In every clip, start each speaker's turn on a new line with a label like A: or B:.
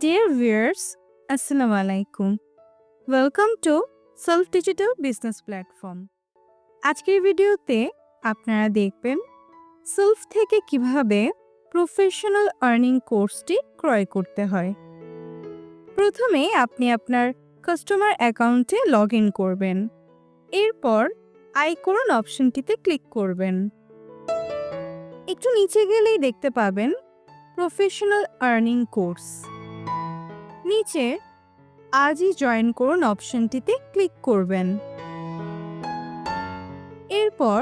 A: Dear viewers, Assalamu alaikum. Welcome to Self Digital Business Platform. আজকের ভিডিওতে আপনারা দেখবেন সেলফ থেকে কীভাবে প্রফেশনাল আর্নিং কোর্সটি ক্রয় করতে হয় প্রথমে আপনি আপনার কাস্টমার অ্যাকাউন্টে লগ ইন করবেন এরপর আইকরন অপশনটিতে ক্লিক করবেন একটু নিচে গেলেই দেখতে পাবেন প্রফেশনাল আর্নিং কোর্স নিচে আজই জয়েন করুন অপশনটিতে ক্লিক করবেন। এরপর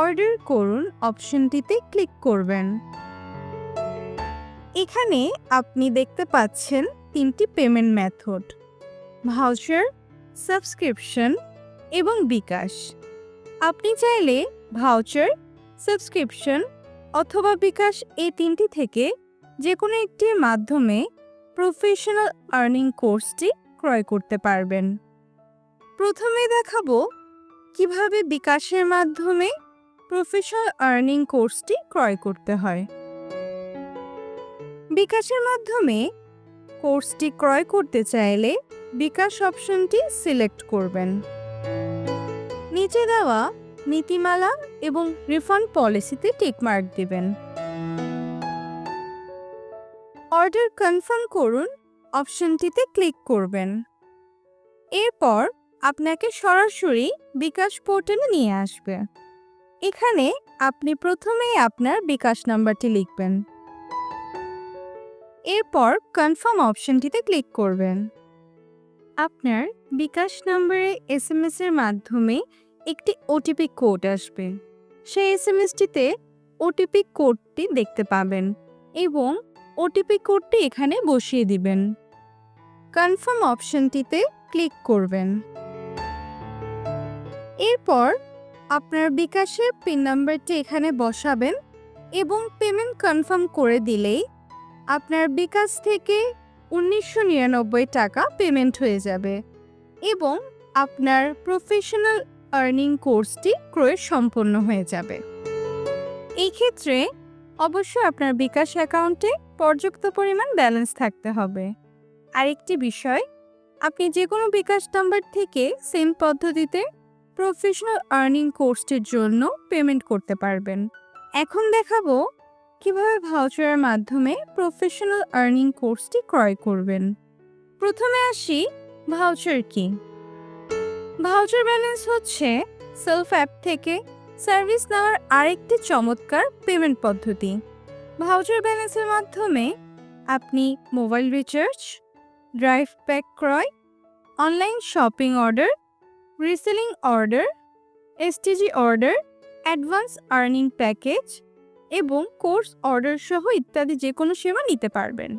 A: অর্ডার করুন অপশনটিতে ক্লিক করবেন। এখানে আপনি দেখতে পাচ্ছেন তিনটি পেমেন্ট মেথড ভাউচার সাবস্ক্রিপশন এবং বিকাশ। আপনি চাইলে ভাউচার সাবস্ক্রিপশন অথবা বিকাশ এই তিনটি থেকে যে কোনো একটির মাধ্যমে প্রফেশনাল আর্নিং কোর্সটি ক্রয় করতে পারবেন। প্রথমে দেখাবো কীভাবে বিকাশের মাধ্যমে প্রফেশনাল আর্নিং কোর্সটি ক্রয় করতে হয়। বিকাশের মাধ্যমে কোর্সটি ক্রয় করতে চাইলে বিকাশ অপশনটি সিলেক্ট করবেন। নিচে দেওয়া নীতিমালা এবং রিফান্ড পলিসিতে টিকমার্ক দিবেন। অর্ডার কনফার্ম করুন, অপশনটিতে ক্লিক করবেন। এরপর আপনাকে সরাসরি বিকাশ পোর্টালে নিয়ে আসবে। এখানে আপনি প্রথমেই আপনার বিকাশ নাম্বারটি লিখবেন। এরপর কনফার্ম অপশনটিতে ক্লিক করবেন। আপনার বিকাশ নম্বরে এস এম এর মাধ্যমে একটি ওটিপি কোড আসবে। সেই এস এম এসটিতে ওটিপি কোডটি দেখতে পাবেন এবং ওটিপি কোডটি এখানে বসিয়ে দিবেন। কনফার্ম অপশনটিতে ক্লিক করবেন। এরপর আপনার বিকাশের পিন নাম্বারটি এখানে বসাবেন এবং পেমেন্ট কনফার্ম করে দিলেই আপনার বিকাশ থেকে উনিশশো নিরানব্বই টাকা পেমেন্ট হয়ে যাবে এবং আপনার প্রফেশনাল আর্নিং কোর্সটি ক্রয় সম্পন্ন হয়ে যাবে। এই ক্ষেত্রে অবশ্যই আপনার বিকাশ অ্যাকাউন্টে পর্যাপ্ত পরিমাণ ব্যালেন্স থাকতে হবে। আরেকটি বিষয়, আপনি যে কোনো বিকাশ নাম্বার থেকে সেম পদ্ধতিতে প্রফেশনাল আর্নিং কোর্সটির জন্য পেমেন্ট করতে পারবেন। এখন দেখাবো কীভাবে ভাউচারের মাধ্যমে প্রফেশনাল আর্নিং কোর্সটি ক্রয় করবেন। প্রথমে আসি ভাউচার কি। ভাউচার ব্যালেন্স হচ্ছে সেলফ অ্যাপ থেকে সার্ভিস নেওয়ার আরেকটি চমৎকার পেমেন্ট পদ্ধতি। ভাউচার ব্যালেন্সের মাধ্যমে আপনি মোবাইল রিচার্জ, ড্রাইভ প্যাক ক্রয়, online shopping order, reselling order, STG order, advance earning package এবং কোর্স অর্ডার সহ ইত্যাদি যে কোনো সেবা নিতে পারবেন।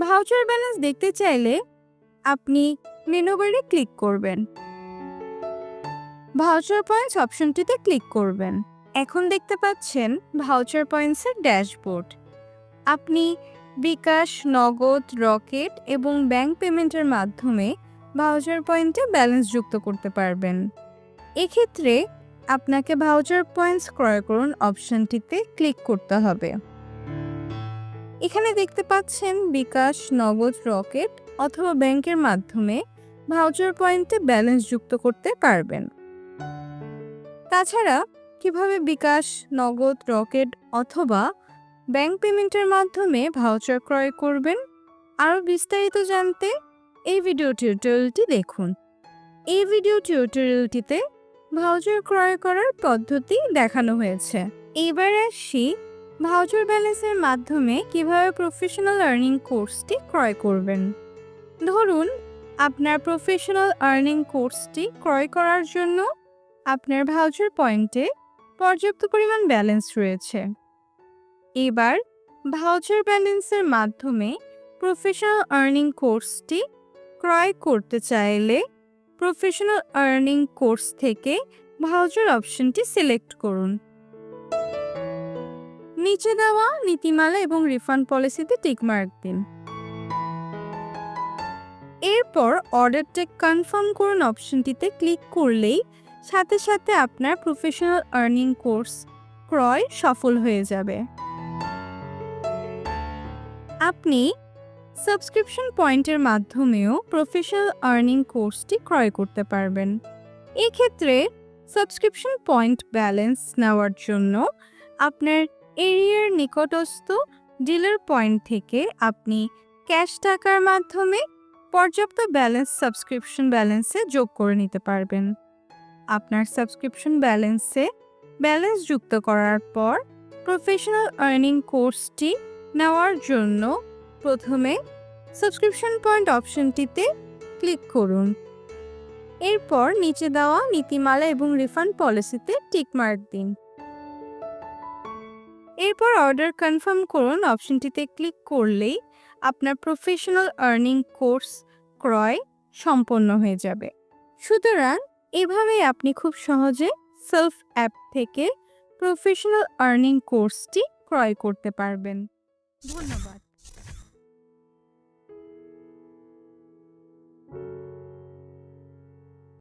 A: ভাউচার ব্যালেন্স দেখতে চাইলে আপনি মেনু বারে ক্লিক করবেন। ভাউচার পয়েন্টস অপশনটিতে ক্লিক করবেন। এখন দেখতে পাচ্ছেন ভাউচার পয়েন্টসের ড্যাশবোর্ড আপনি বিকাশ, নগদ, রকেট এবং ব্যাংক পেমেন্টের মাধ্যমে ভাউচার পয়েন্টে ব্যালেন্স যুক্ত করতে পারবেন। এক্ষেত্রে আপনাকে ভাউচার পয়েন্টস ক্রয় করুন অপশনটিতে ক্লিক করতে হবে। এখানে দেখতে পাচ্ছেন বিকাশ, নগদ, রকেট অথবা ব্যাংকের মাধ্যমে ভাউচার পয়েন্টে ব্যালেন্স যুক্ত করতে পারবেন। তাছাড়া কীভাবে বিকাশ, নগদ, রকেট অথবা ব্যাংক পেমেন্টের মাধ্যমে ভাউচার ক্রয় করবেন, আরও বিস্তারিত জানতে এই ভিডিও টিউটোরিয়ালটি দেখুন। এই ভিডিও টিউটোরিয়ালটিতে ভাউচার ক্রয় করার পদ্ধতি দেখানো হয়েছে। এবার আসি ভাউচার ব্যালেন্সের মাধ্যমে কীভাবে প্রফেশনাল আর্নিং কোর্সটি ক্রয় করবেন। ধরুন, আপনার প্রফেশনাল আর্নিং কোর্সটি ক্রয় করার জন্য আপনার ভাউচার পয়েন্টে পর্যাপ্ত পরিমাণ ব্যালেন্স রয়েছে। এবার ভাউচার ব্যালেন্সের মাধ্যমে প্রফেশনাল আর্নিং কোর্সটি ক্রয় করতে চাইলে প্রফেশনাল আর্নিং কোর্স থেকে ভাউচার অপশনটি সিলেক্ট করুন। নিচে দেওয়া নীতিমালা এবং রিফান্ড পলিসিতে টিকমার্ক দিন। এরপর অর্ডারটা কনফার্ম করুন অপশনটিতে ক্লিক করলেই সাথে সাথে আপনার প্রফেশনাল আর্নিং কোর্স ক্রয় সফল হয়ে যাবে। আপনি সাবস্ক্রিপশন পয়েন্টের মাধ্যমেও প্রফেশনাল আর্নিং কোর্সটি ক্রয় করতে পারবেন। এক্ষেত্রে সাবস্ক্রিপশন পয়েন্ট ব্যালেন্স নেওয়ার জন্য আপনার এরিয়ার নিকটস্থ ডিলার পয়েন্ট থেকে আপনি ক্যাশ টাকার মাধ্যমে পর্যাপ্ত ব্যালেন্স সাবস্ক্রিপশন ব্যালেন্সে যোগ করে নিতে পারবেন। আপনার সাবস্ক্রিপশন ব্যালেন্সে ব্যালেন্স যুক্ত করার পর প্রফেশনাল আর্নিং কোর্সটি নেওয়ার জন্য প্রথমে সাবস্ক্রিপশন পয়েন্ট অপশনটিতে ক্লিক করুন। এরপর নিচে দেওয়া নীতিমালা এবং রিফান্ড পলিসিতে টিক মার্ক দিন। এরপর অর্ডার কনফার্ম করুন। অপশনটিতে ক্লিক করলেই আপনার প্রফেশনাল আর্নিং কোর্স ক্রয় সম্পন্ন হয়ে যাবে। সুতরাং এভাবেই আপনি খুব সহজে সেলফ অ্যাপ থেকে প্রফেশনাল আর্নিং কোর্সটি ক্রয় করতে পারবেন। ধন্যবাদ।